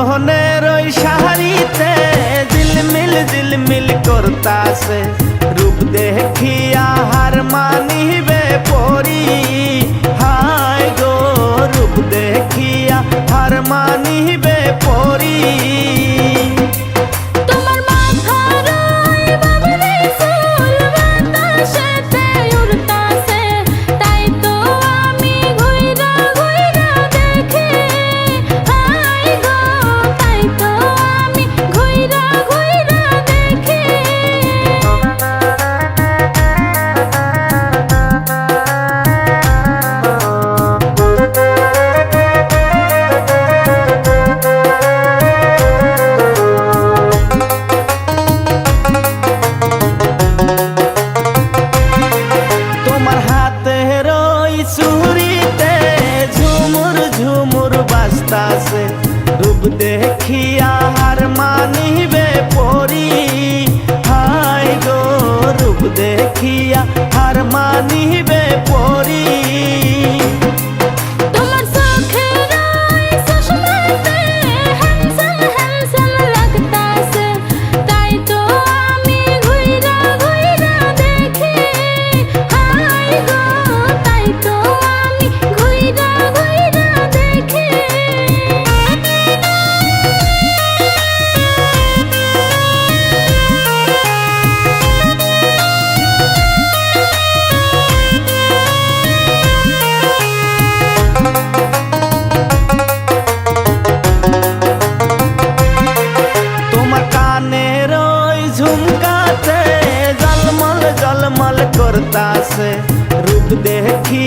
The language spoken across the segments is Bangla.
মোহনের ওই শাড়িতে জিলমিল জিলমিল করতাছে।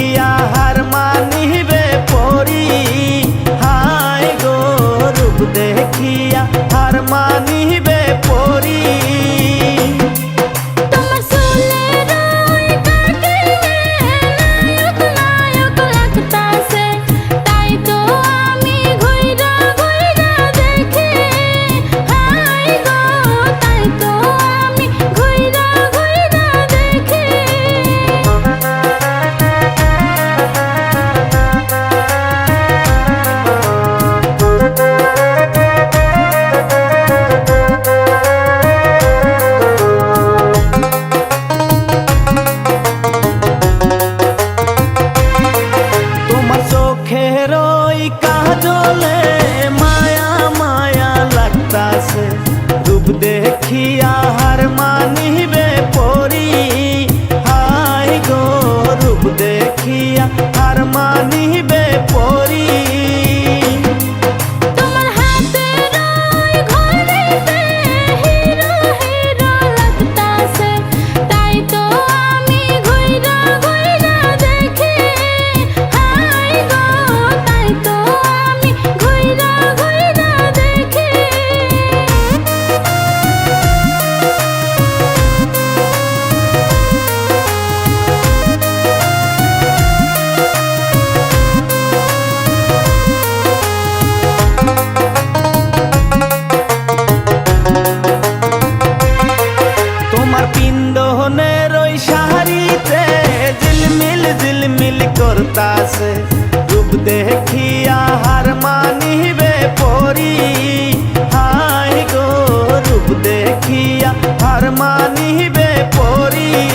দেখিয়া হার মানিবে পরি। হায় গো রূপ দেখিয়া দেখিয়া দেখিয়া হার মানিবে পরি। হায় গো রূপ দেখিয়া হার মানিবে পরি।